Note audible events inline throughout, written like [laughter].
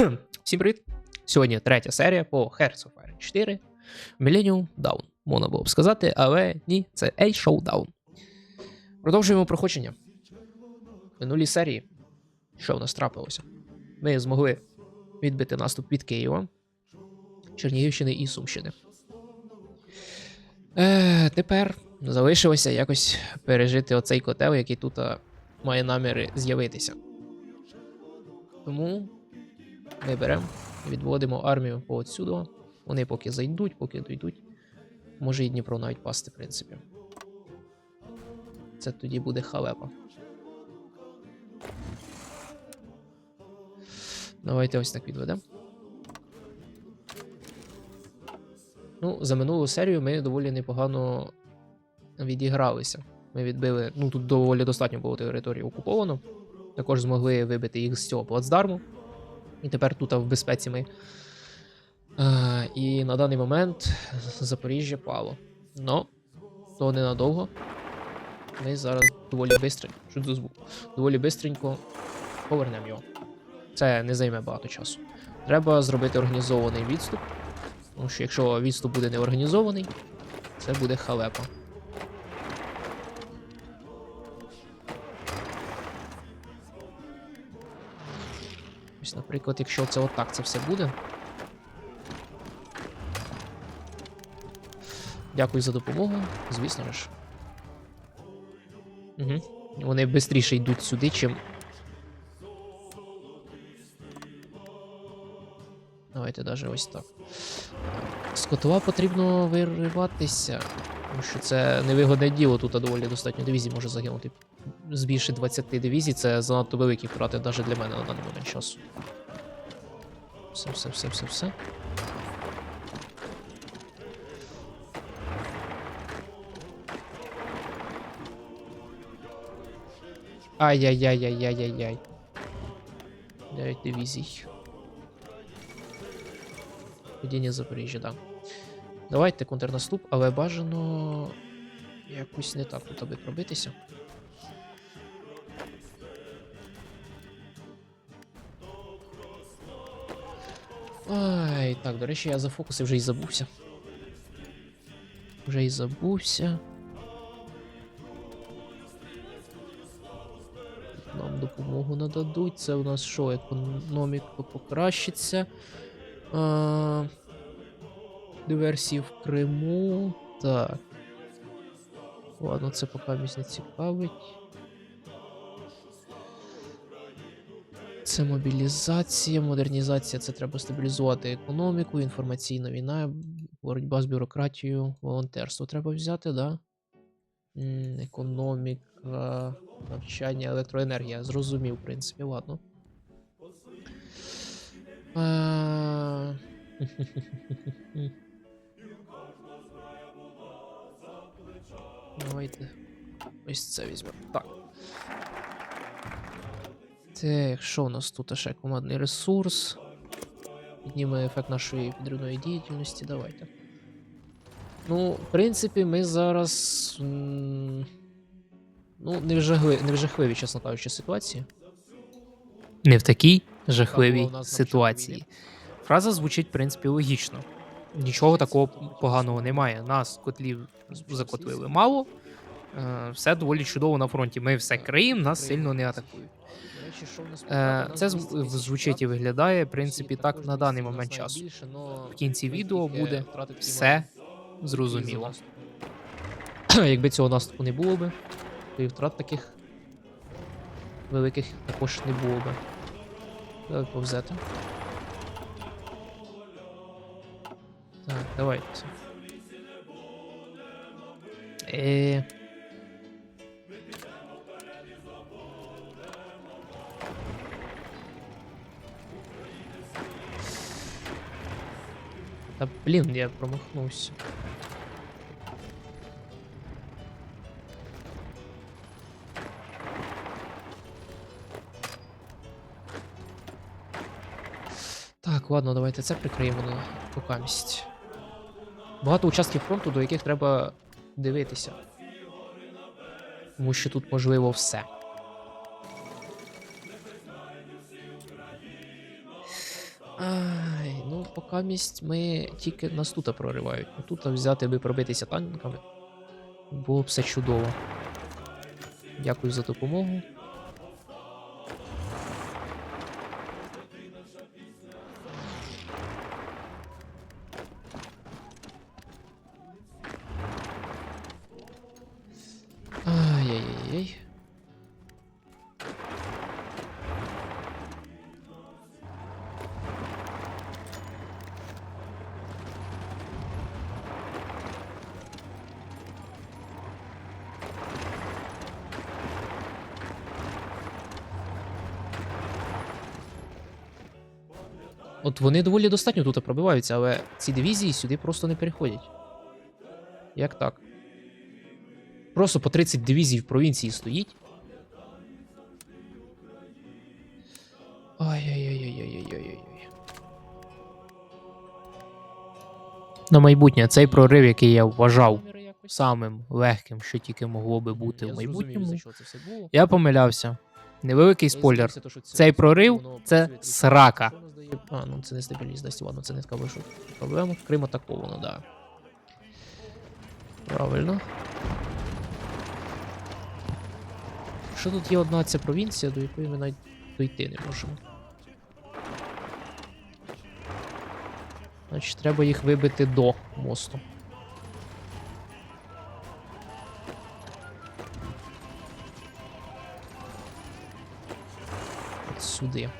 [clears throat] Всім привіт! Сьогодні третя серія по Hearts of Iron 4 Millennium Dawn. Можна було б сказати, але ні, це A Showdown. Продовжуємо проходження. В минулій серії, що в нас трапилося? Ми змогли відбити наступ від Києва, Чернігівщини і Сумщини. Е, тепер залишилося якось пережити оцей котел, який тут має наміри з'явитися. Тому ми беремо відводимо армію по отсюди. Вони поки зайдуть, поки дійдуть. Може і Дніпро навіть пасти, в принципі. Це тоді буде халепа. Давайте ось так відведемо. Ну, за минулу серію ми доволі непогано відігралися. Ми відбили. Ну, тут доволі достатньо було території окуповано. Також змогли вибити їх з цього плацдарму. І тепер тут в безпеці ми. А, і на даний момент Запоріжжя пало. Но то ненадовго. Ми зараз доволі бистренько, що це звук, доволі бистренько повернемо його. Це не займе багато часу. Треба зробити організований відступ. Тому що якщо відступ буде не організований, це буде халепа. Ось, наприклад, якщо це отак це все буде. Дякую за допомогу, звісно ж. Угу. Вони швидше йдуть сюди, чим. Давайте навіть ось так. З котла потрібно вириватися, тому що це невигодне діло. Тут доволі достатньо дивізій може загинути. З більше 20 дивізій це занадто великі втрати навіть для мене на даний момент часу. Все, все, все, все, все. Ай-яй-яй-яй-яй-яй-яй. 9 дивізій. Падіння Запоріжжя, да. Давайте контрнаступ, але бажано якось не так тут аби пробитися. Ай, так, до речі, я за фокуси вже і забувся. Вже і забувся. Нам допомогу нададуть. Це у нас що, економіка покращиться. А, диверсії в Криму. Так. Ладно, це поки мені не цікавить. Це мобілізація, модернізація. Це треба стабілізувати економіку, інформаційна війна, боротьба з бюрократією, волонтерство треба взяти, да? Економіка, навчання, електроенергія. Зрозумів, в принципі, ладно. А... [laughs] Давайте ось це візьмемо. Так. Так, що у нас тут ще командний ресурс? Підніме ефект нашої підривної діяльності. Давайте. Ну, в принципі, ми зараз. Ну, не в, жахли... не в жахливій, чесно кажучи, ситуації. Не в такій жахливій початку ситуації. Фраза звучить, в принципі, логічно. Нічого такого поганого немає. Нас котлів закотлили мало. Е, Все доволі чудово на фронті. Ми все криємо, нас сильно не атакують. Е, Це звучить і виглядає, в принципі, так на даний момент часу. В кінці відео буде все зрозуміло. [clears throat] Якби цього наступу не було би, то і втрат таких великих також не було би. Давай повзeti. Так, давайте. Е... Та блін, я промахнувся. Так, ладно, давайте це прикриємо на покамість. Багато участків фронту, до яких треба дивитися. Тому що тут можливо все. Ай, ну, поки місць ми тільки нас тут проривають. Ну, Тут взяти би пробитися танками. Було б все чудово. Дякую за допомогу. От вони доволі достатньо тут пробиваються, але ці дивізії сюди просто не переходять. Як так? Просто по 30 дивізій в провінції стоїть. Ай-яй-яй-яй-яй-яй-яй. На майбутнє цей прорив, який я вважав самим легким, що тільки могло би бути в майбутньому. Я помилявся. Невеликий спойлер. Цей прорив це срака. А, ну це не стабільність, ладно, це не така вийшла проблема. Крим атаковано, да. Правильно. Що тут є одна ця провінція, до якої ми навіть дойти не можемо. Значить, треба їх вибити до мосту. От сюди.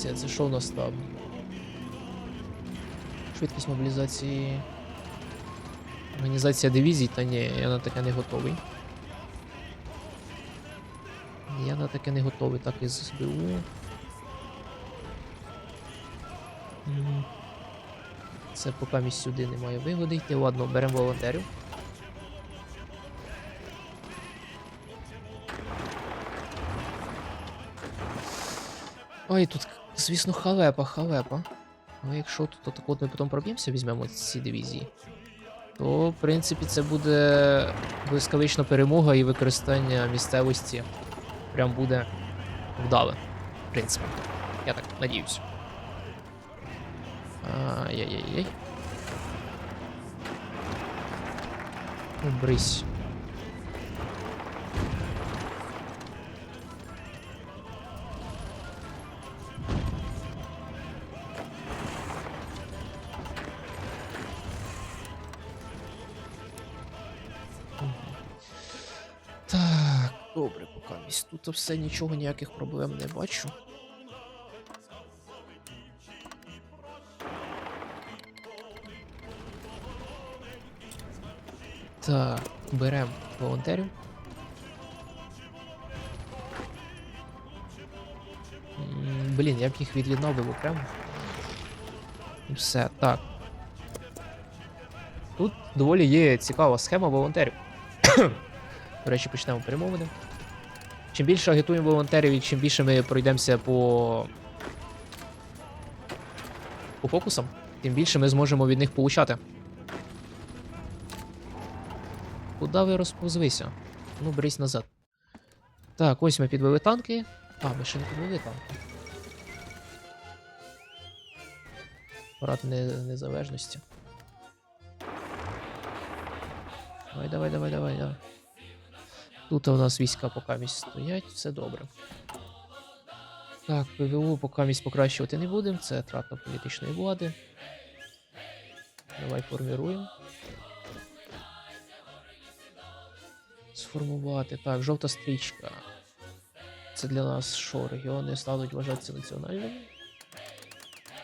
Мобілізація. Це що у нас там? Швидкість мобілізації. Організація дивізій, та ні, я на таке не готовий. Я на таке не готовий, так і з СБУ. Це поки місць сюди немає вигоди йти. Ладно, беремо волонтерів. Ой, тут, звісно, халепа, халепа. Але якщо тут отак от ми потім проб'ємося, візьмемо ці дивізії, то, в принципі, це буде блискавична перемога і використання місцевості прям буде вдале. В принципі. Я так надіюсь. Ай-яй-яй-яй. Ну, брись. Тут все нічого, ніяких проблем не бачу. Так, беремо волонтерів. Блін, я б їх від'єднав окремо. І все, так. Тут доволі є цікава схема волонтерів. [coughs] До речі, почнемо перемовини. Чим більше агітуємо волонтерів і чим більше ми пройдемося по. по фокусам, тим більше ми зможемо від них получати. Куда ви розповзвися? Ну, берись назад. Так, ось ми підвели танки. А, ми ще не підвели танки. Парад незалежності. Давай, давай, давай, давай, давай. Тут у нас війська поки місць стоять, все добре. Так, ПВО поки місць покращувати не будемо, це трата політичної влади. Давай форміруємо. Сформувати. Так, жовта стрічка. Це для нас що, регіони стануть вважатися національними?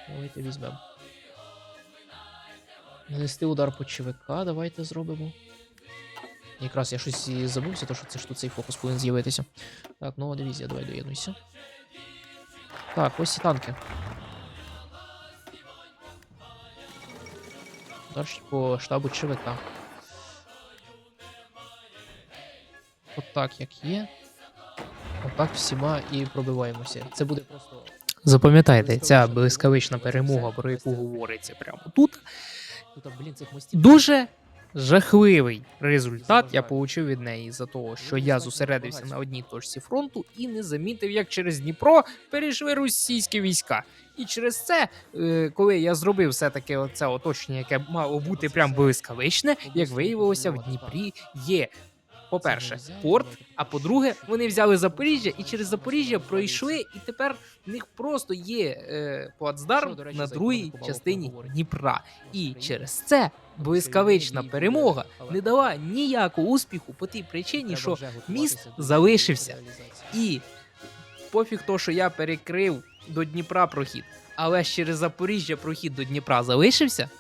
Давайте візьмемо. Нанести удар по ЧВК, давайте зробимо. Якраз я щось і забувся, то що це ж тут цей фокус повинен з'явитися. Так, нова дивізія, давай доєднуйся. Так, ось і танки. Удар по штабу ЧВК. От так, як є. Отак всіма і пробиваємося. Це буде просто Запам'ятайте, ця блискавична перемога, про яку говориться прямо тут, дуже жахливий результат я получив від неї за того, що я зосередився на одній точці фронту і не замітив, як через Дніпро перейшли російські війська. І через це, е, коли я зробив все таки це оточення, яке мало бути прям блискавичне, як виявилося, в Дніпрі є. По-перше, порт, а по-друге, вони взяли Запоріжжя і через Запоріжжя пройшли, і тепер в них просто є е, плацдарм на другій частині. Дніпра. І через це блискавична перемога не дала ніякого успіху по тій причині, що міст залишився. і пофіг то, що я перекрив до Дніпра прохід, але ж через Запоріжжя прохід до Дніпра залишився.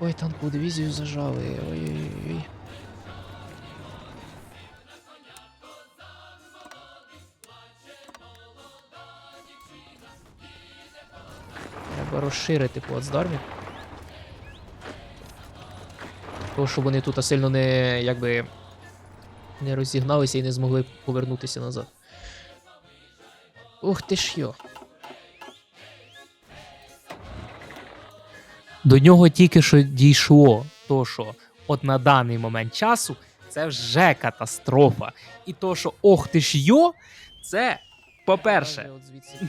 Ой, танкову дивізію зажали. Ой-ой-ой. Треба розширити плацдармів. Того, щоб вони тут сильно не якби не розігналися і не змогли повернутися назад. Ух ти ж йо. До нього тільки що дійшло, то що от на даний момент часу це вже катастрофа. І то, що ох ти ж йо, це, по-перше,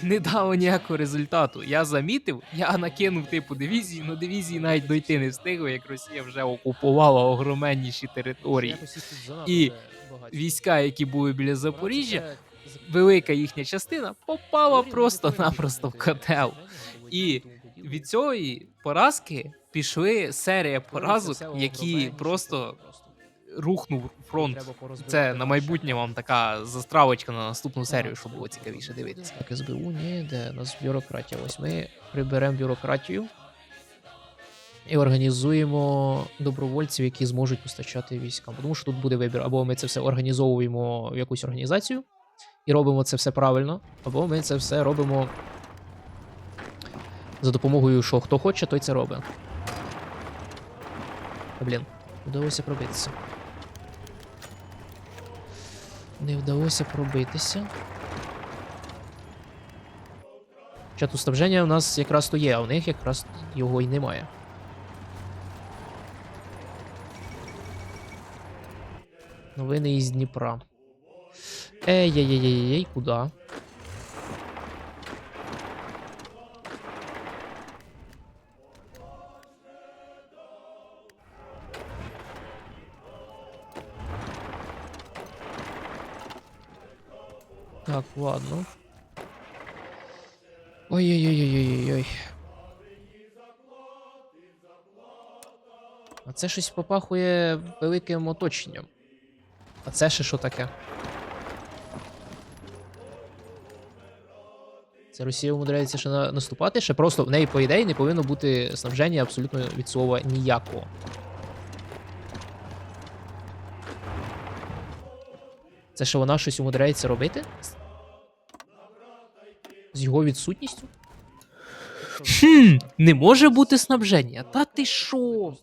не дало ніякого результату. Я замітив, я накинув типу дивізії, але дивізії навіть дойти не встигли, як Росія вже окупувала огроменніші території. І Війська, які були біля Запоріжжя, велика їхня частина попала просто-напросто в котел. І від цієї поразки пішли серія поразок, які просто рухнув фронт. Це на майбутнє вам така застравочка на наступну серію, щоб було цікавіше дивитися. Так, СБУ, ні, де у нас бюрократія. Ось ми приберемо бюрократію і організуємо добровольців, які зможуть постачати військам. Тому що тут буде вибір. Або ми це все організовуємо в якусь організацію і робимо це все правильно, або ми це все робимо за допомогою, що хто хоче, той це робить. Блін, вдалося пробитися. Не вдалося пробитися. Чат уставження у нас якраз то є, а у них якраз його і немає. Новини із Дніпра. Ей-ей-ей-ей, куди? Ладно. Ой-ой-ой-ой-ой-ой. А це щось попахує великим оточенням. А це ще що таке? Це Росія умудряється ще на- наступати, ще просто в неї, по ідеї, не повинно бути снабження абсолютно від слова ніякого. Це що вона щось умудряється робити? З- його відсутністю? Хм, не може бути снабження. Та ти що?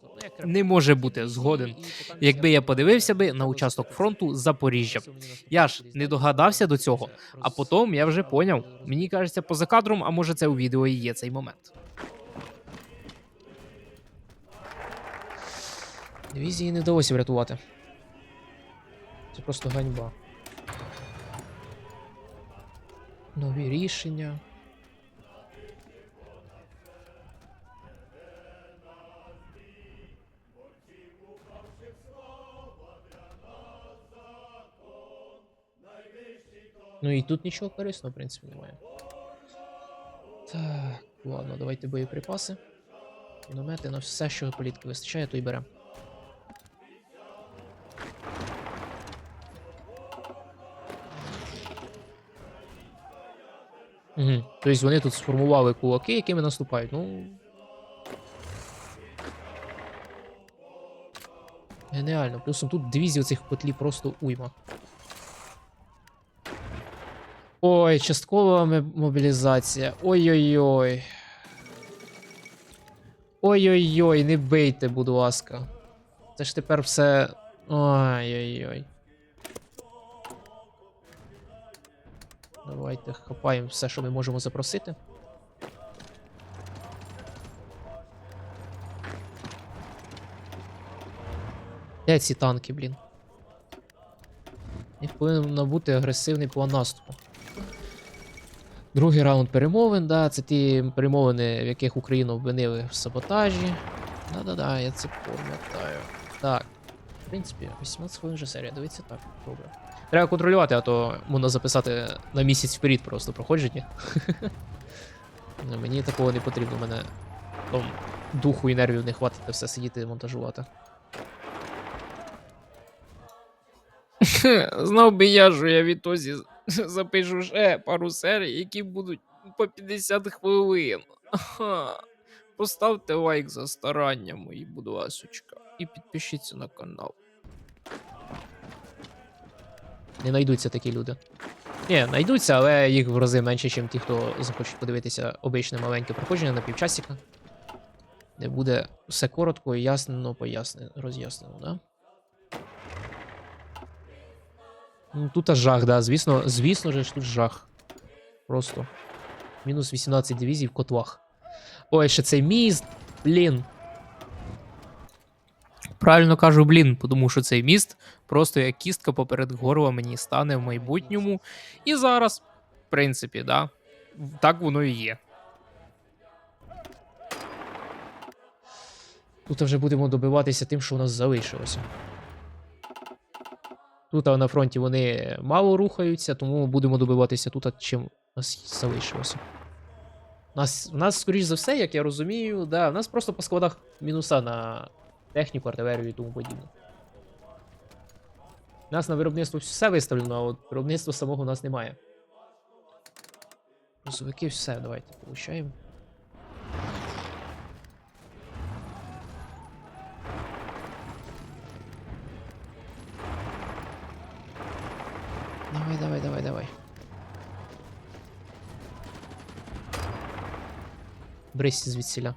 Не може бути згоден. Якби я подивився би на участок фронту Запоріжжя. Я ж не догадався до цього, а потім я вже поняв. Мені кажеться, поза кадром, а може це у відео і є цей момент. Дивізії не вдалося врятувати. Це просто ганьба. Нові рішення. Ну і тут нічого корисного, в принципі, немає. Так, ладно, давайте боєприпаси. Міномети на все, що політки вистачає, то й беремо. Угу. Тобто вони тут сформували кулаки, якими наступають. Ну. Геніально. Плюсом тут дивізій цих котлі просто уйма. Ой, часткова мобілізація. Ой-ой-ой. Ой-ой-ой, не бийте, будь ласка. Це ж тепер все. Ой-ой-ой. Давайте хапаємо все, що ми можемо запросити. Де ці танки, блін? У повинен бути агресивний план наступу. Другий раунд перемовин, да, це ті перемовини, в яких Україну обвинили в саботажі. Да-да-да, я це пам'ятаю. Так. В принципі, 18 хвилин вже серія, дивіться так, добре. Треба контролювати, а то можна записати на місяць вперед просто проходження. Ну, Мені такого не потрібно, мене там духу і нервів не хватить все сидіти і монтажувати. [laughs] Знав би я, що я відтоді запишу ще пару серій, які будуть по 50 хвилин. Поставте лайк за старання, мої, будь ласочка. І підпишіться на канал. Не знайдуться такі люди. Ні, знайдуться, але їх в рази менше, ніж ті, хто захочуть подивитися обичне маленьке проходження на півчасика. Де буде все коротко і ясно пояснено, роз'яснено, да? Ну, тут аж жах, да. Звісно, звісно ж тут жах. Просто. Мінус 18 дивізій в котлах. Ой, ще цей міст, блін. Правильно кажу, блін, тому що цей міст просто як кістка поперед горла мені стане в майбутньому. І зараз, в принципі, да, так воно і є. Тут вже будемо добиватися тим, що у нас залишилося. Тут на фронті вони мало рухаються, тому будемо добиватися тут, чим у нас залишилося. У нас, у нас, скоріш за все, як я розумію, да, у нас просто по складах мінуса на техніку, артилерію і тому подібне. У нас на виробництво все виставлено, а от виробництва самого у нас немає. Грузовики все, давайте получаємо. Давай, давай, давай, давай. Брись звідсіля.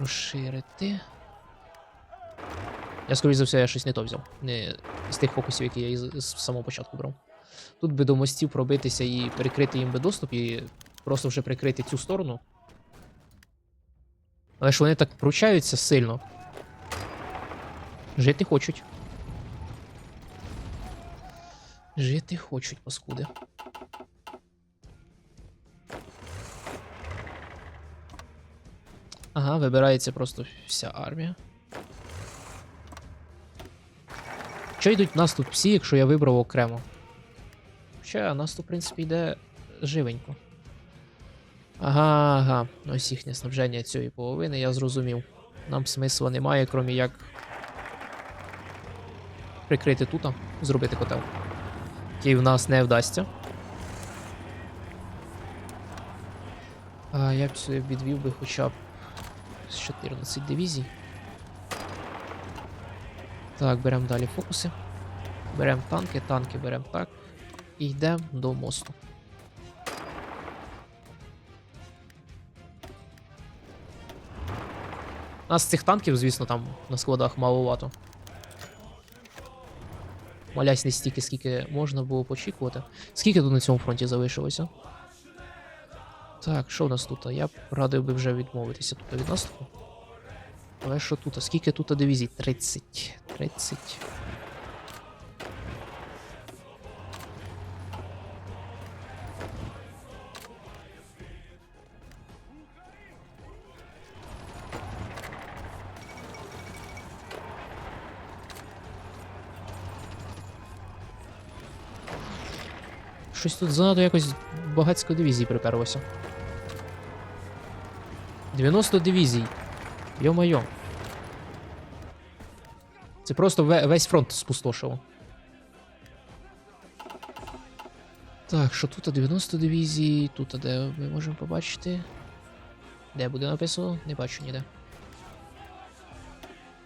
Розширити. Я, скоріш за все, я щось не то взяв. Не з тих фокусів, які я із, з самого початку брав. Тут би до мостів пробитися і перекрити їм би доступ, і просто вже прикрити цю сторону. Але ж вони так пручаються сильно. Жити хочуть. Жити хочуть, паскуди. Ага, вибирається просто вся армія. Що йдуть наступ всі, якщо я вибрав окремо? Хоча наступ, в принципі, йде живенько. Ага, ага. Ось їхнє снабження цієї половини, я зрозумів. Нам смисла немає, крім як прикрити тут, зробити котел. Який в нас не вдасться. А я б сюди відвів би хоча б з 14 дивізій. Так, беремо далі фокуси. Беремо танки, танки беремо так. І йдемо до мосту. Нас цих танків, звісно, там на складах маловато. Молясь не стільки, скільки можна було почікувати. Скільки тут на цьому фронті залишилося? Так, що в нас тут? Я б радив би вже відмовитися тут від наступу. Але що тут? Скільки тут дивізій? 30. 30. Щось тут занадто якось багатсько дивізій приперлося. 90 дивізій. Йо-майо. Це просто весь фронт спустошило. Так, що тут 90 дивізій, тут де ми можемо побачити. Де буде написано? Не бачу ніде.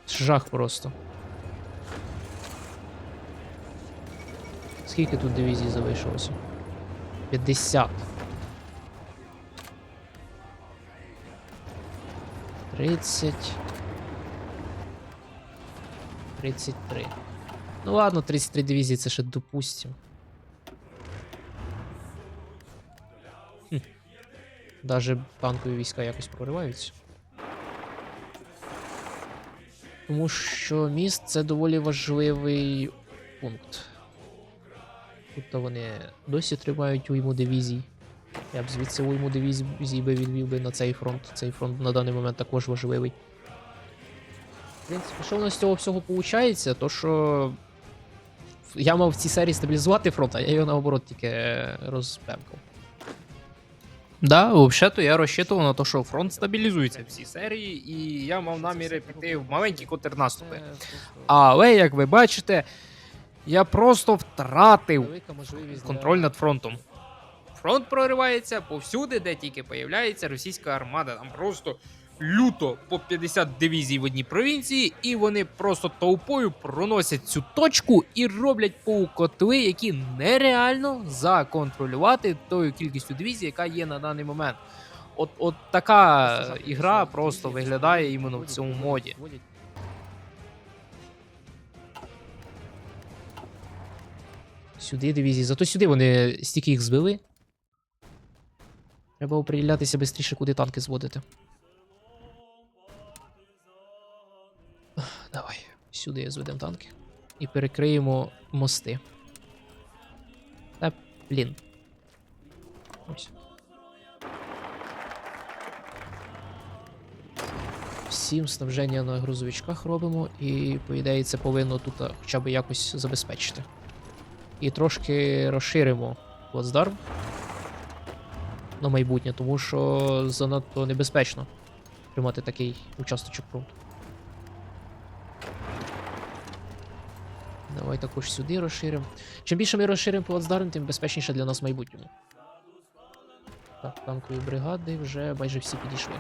Жах просто. Скільки тут дивізій залишилося? 50. 30. 33. Ну ладно, 33 дивізії це ще допустим. Хм. Даже танкові війська якось прориваються. Тому що міст це доволі важливий пункт. Тут вони досі тримають уйму дивізій. Я б звідси уйму дивізій би відвів би на цей фронт. Цей фронт на даний момент також важливий. В принципі, що в нас з цього всього виходить, то що я мав в цій серії стабілізувати фронт, а я його наоборот тільки розпемкав. Да, взагалі-то я розчитував на те, що фронт стабілізується в цій серії, і я мав наміри піти в маленькі контрнаступи. Але, як ви бачите, я просто втратив контроль над фронтом. Фронт проривається повсюди, де тільки появляється російська армада. Там просто люто по 50 дивізій в одній провінції, і вони просто толпою проносять цю точку і роблять полукотли, які нереально законтролювати тою кількістю дивізій, яка є на даний момент. От, от така ігра просто виглядає іменно в цьому моді. Сюди дивізії. Зато сюди вони стільки їх збили. Треба оприділятися швидше, куди танки зводити. Давай, сюди зведемо танки. І перекриємо мости. Та, блін. Всім снабження на грузовичках робимо, і, по ідеї, це повинно тут хоча б якось забезпечити. І трошки розширимо плацдарм на майбутнє, тому що занадто небезпечно тримати такий участочок фронту. Давай також сюди розширимо. Чим більше ми розширимо плацдарм, тим безпечніше для нас в майбутньому. Так, танкові бригади вже майже всі підійшли.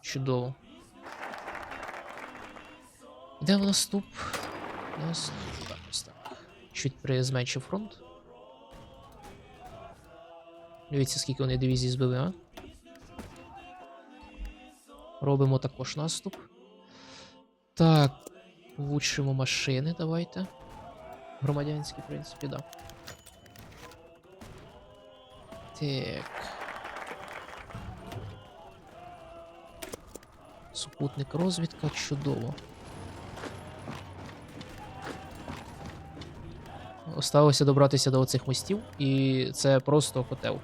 Чудово. Йдемо в наступ. Наступ. Так, ось так. Чуть при зменшив фронт. Дивіться, скільки вони дивізій збили, а? Робимо також наступ. Так, влучшимо машини, давайте. Громадянські, в принципі, да. Так. Супутник розвідка, чудово. Осталося добратися до оцих мостів, і це просто котел.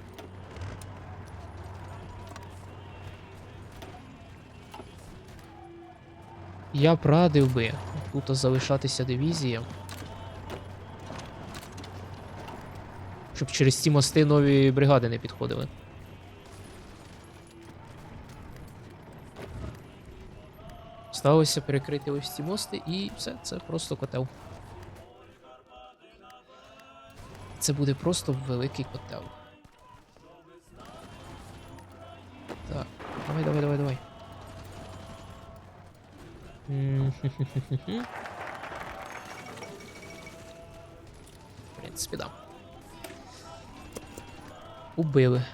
Я б радив би тут залишатися дивізіям. Щоб через ці мости нові бригади не підходили. Сталося перекрити ось ці мости, і все, це просто котел. Це буде просто великий котел. Так, давай, давай, давай, давай. В принципі, да. Убили.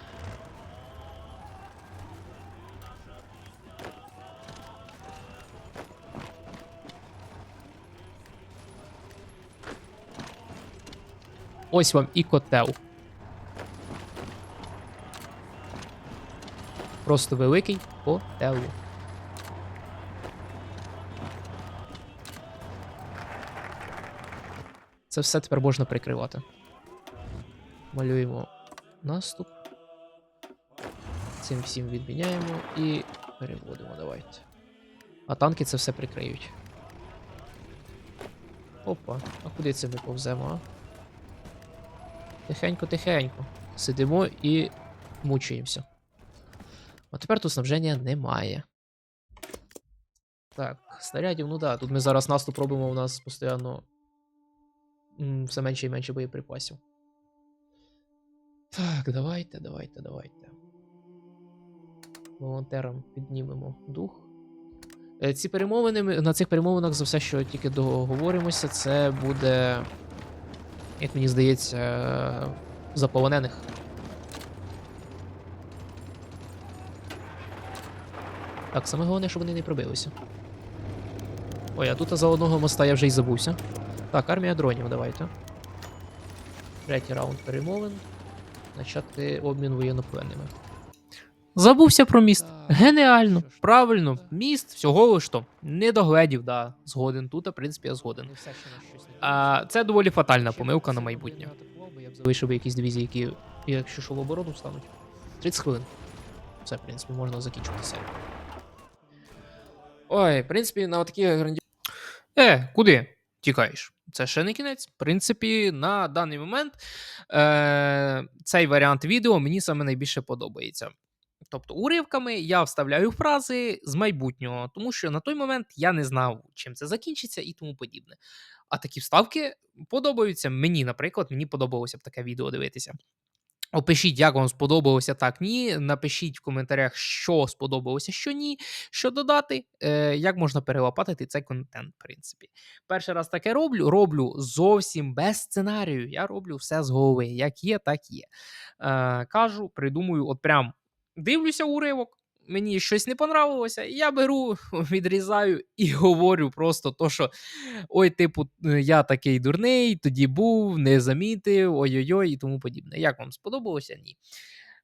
Ось вам і котел. Просто великий котел. Це все тепер можна прикривати. Малюємо наступ. Цим всім відміняємо і переводимо. Давайте. А танки це все прикриють. Опа, а куди це ми повземо, а? Тихенько, тихенько. Сидимо і мучаємося. А тепер тут снабження немає. Так, снарядів, ну да, тут ми зараз наступ робимо, у нас постійно все менше і менше боєприпасів. Так, давайте, давайте, давайте. Волонтерам піднімемо дух. Е, Ці перемовини, на цих перемовинах за все, що тільки договоримося, це буде, як мені здається, за полонених. Так, саме головне, щоб вони не пробилися. Ой, а тут за одного моста я вже й забувся. Так, армія дронів, давайте. Третій раунд перемовин. Почати обмін воєнноплинними. Забувся про міст. Геніально. Правильно. Міст всього лиш то. Не догледів, да. Згоден. Тут, а в принципі, я згоден. Не А, це доволі фатальна помилка на майбутнє. залишив якісь дивізії, які, якщо що в оборону встануть. 30 хвилин. Все, в принципі, можна закінчувати серію. Ой, в принципі, на такі гранді... Е, куди? Тікаєш? Це ще не кінець. В принципі, на даний момент е- цей варіант відео мені саме найбільше подобається. Тобто, уривками я вставляю фрази з майбутнього, тому що на той момент я не знав, чим це закінчиться і тому подібне. А такі вставки подобаються мені, наприклад, мені подобалося б таке відео дивитися. Опишіть, як вам сподобалося так, ні. Напишіть в коментарях, що сподобалося, що ні, що додати, е, як можна перелопатити цей контент, в принципі. Перший раз таке роблю, роблю зовсім без сценарію. Я роблю все з голови. Як є, так є. Е, кажу, придумую, от прям дивлюся уривок. Мені щось не понравилося, я беру, [laughs] відрізаю і говорю просто то, що ой, типу, е, я такий дурний, тоді був, не замітив, ой-ой-ой і тому подібне. Як вам сподобалося? Ні.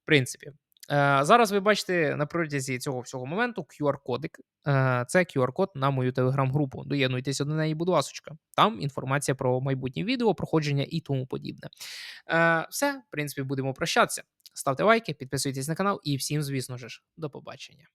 В принципі, е, зараз ви бачите на протязі цього всього моменту QR-кодик. Е, це QR-код на мою телеграм-групу. Доєднуйтеся до неї, будь ласочка. Там інформація про майбутнє відео, проходження і тому подібне. Все, в принципі, будемо прощатися. Ставте лайки, підписуйтесь на канал і всім, звісно ж, до побачення.